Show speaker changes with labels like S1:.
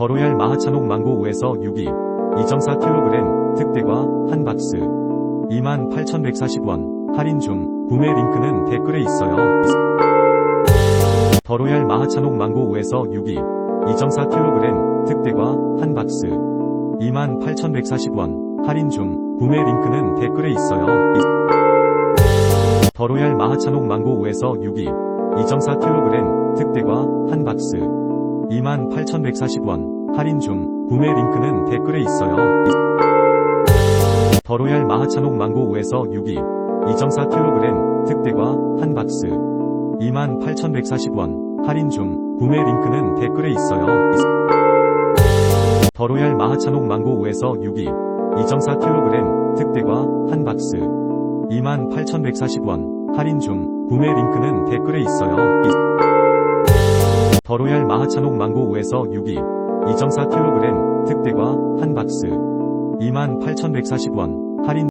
S1: 더 로얄 마하찬옥 망고 5에서 6위 2.4kg 특대과 한 박스 28,140원 할인 중 구매 링크는 댓글에 있어요. 더 로얄 마하찬옥 망고 5에서 6위 2.4kg 특대과 한 박스 28,140원 할인 중 구매 링크는 댓글에 있어요. 더 로얄 마하찬옥 망고 5에서 6위 2.4kg 특대과 한 박스 28,140원. 할인 중 구매 링크는 댓글에 있어요. 더로얄 마하찬옥 망고 5에서 6위 2.4kg 특대과 한 박스. 28,140원. 할인 중 구매 링크는 댓글에 있어요. 더로얄 마하찬옥 망고 5에서 6위 2.4kg 특대과 한 박스. 28,140원. 할인 중 구매 링크는 댓글에 있어요. 더 로얄 마하찬옥 망고 5에서 6위 2.4kg 특대과 한 박스. 28,140원 할인